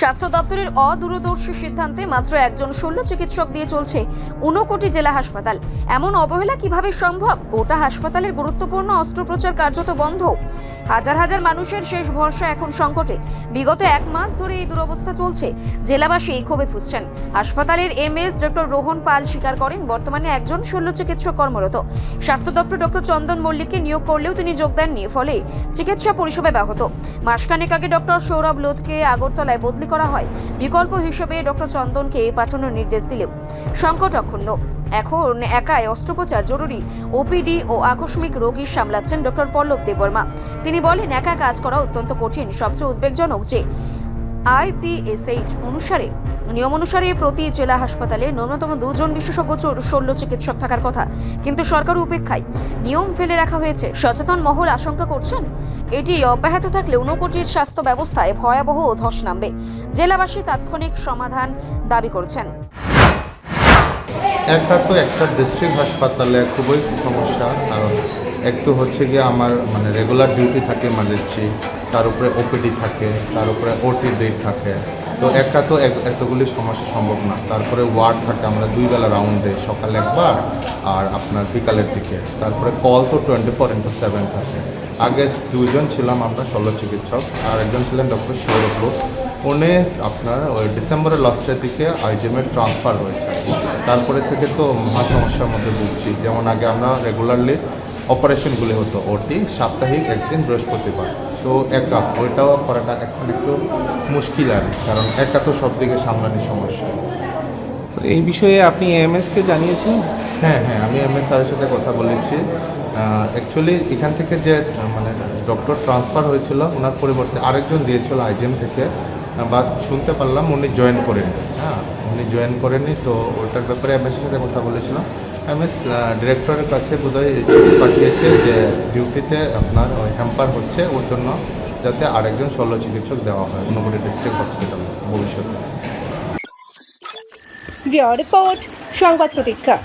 স্বাস্থ্য দপ্তরের অদূরদর্শী সিদ্ধান্তে মাত্র একজন শল্য চিকিৎসক দিয়ে চলছে ঊনকোটি জেলা হাসপাতাল। এমন অবহেলা কীভাবে সম্ভব? গোটা হাসপাতালের গুরুত্বপূর্ণ অস্ত্রোপচার কার্যত বন্ধ। হাজার হাজার মানুষের শেষ ভরসা এখন সংকটে। বিগত এক মাস ধরে এই দুরবস্থা চলছে। জেলাবাসী এই ক্ষোভে ফুসছেন। হাসপাতালের M S doctor Rohan Pal স্বীকার করেন, বর্তমানে একজন শল্য চিকিৎসক কর্মরত। স্বাস্থ্য দপ্তর ডক্টর চন্দন মল্লিককে নিয়োগ করলেও তিনি যোগ দেননি, ফলে চিকিৎসা পরিষেবা ব্যাহত। মাসখানেক আগে ডক্টর সৌরভ লোধকে আগরতলায় বদলি করা হয়। বিকল্প হিসেবে ডক্টর চন্দনকে পাঠানোর নির্দেশ দিলেও সংকট অক্ষুণ্ণ। এখন একাই অস্ত্রোপচার জরুরি। ওপিডি ও আকস্মিক রোগী সামলাচ্ছেন ডক্টর পল্লব দেববর্মা। তিনি বলেন, একা কাজ করা অত্যন্ত কঠিন। সবচেয়ে উদ্বেগজনক যে আইপিএসএইচ অনুসারে, নিয়ম অনুসারে প্রতি জেলা হাসপাতালে ন্যূনতম দুজন বিশেষজ্ঞ শল্য চিকিৎসক থাকার কথা। কিন্তু সরকার উপেক্ষায় নিয়ম ফেলে রাখা হয়েছে। সচেতন মহল আশঙ্কা করছেন, এটি অব্যাহত থাকলে ঊনকোটির স্বাস্থ্য ব্যবস্থায় ভয়াবহ ধস নামবে। জেলাবাসী তাৎক্ষণিক সমাধান দাবি করছেন। একা তো একটা ডিস্ট্রিক্ট হাসপাতালে খুবই সমস্যা, কারণ এক তো হচ্ছে গিয়ে আমার মানে রেগুলার ডিউটি থাকে মালিকছি তার উপরে ওপিডি থাকে, তার উপরে ওটি ডেট থাকে। তো একা তো এতগুলি সমস্যা সম্ভব না। তারপরে ওয়ার্ড থাকে, আমরা দুই বেলা রাউন্ডে সকালে একবার আর আপনার বিকালের দিকে। তারপরে কল তো টোয়েন্টি ফোর ইন্টু সেভেন থাকে। আগে দুইজন ছিলাম আমরা শল্য চিকিৎসক, আর একজন ছিলেন ডক্টর সৌরভ ঘোষ। উনি আপনার ওই ডিসেম্বরের লাস্টের দিকে আইজিএমের ট্রান্সফার হয়েছে। তারপরে থেকে তো মহা সমস্যার মধ্যে ভুগছি। যেমন আগে আমরা রেগুলারলি অপারেশনগুলি হতো ওটি সাপ্তাহিক একদিন বৃহস্পতিবার। তো একা ওইটাও করাটা এখন একটু মুশকিল আর কারণ একা তো সব দিকে সামলানি সমস্যা। তো এই বিষয়ে আপনি এমএসকে জানিয়েছেন? হ্যাঁ হ্যাঁ আমি এম এস স্যারের সাথে কথা বলেছি। অ্যাকচুয়ালি এখান থেকে যে মানে ডক্টর ট্রান্সফার হয়েছিল ওনার পরিবর্তে আরেকজন দিয়েছিল আইজিএম থেকে। বা শুনতে পারলাম, উনি জয়েন করেননি। হ্যাঁ উনি জয়েন করেননি, তো ওটার ব্যাপারে এম সাথে কথা বলেছিলাম। এম এস ডিরেক্টরের কাছে বোধহয় পাঠিয়েছে যে ডিউটিতে আপনার ওই হ্যাম্পার হচ্ছে, ওর জন্য যাতে আরেকজন শল্য চিকিৎসক দেওয়া হয় ঊনকোটি ডিস্ট্রিক্ট হসপিটালে ভবিষ্যতে। রিপোর্ট, সংবাদ প্রতীক্ষা।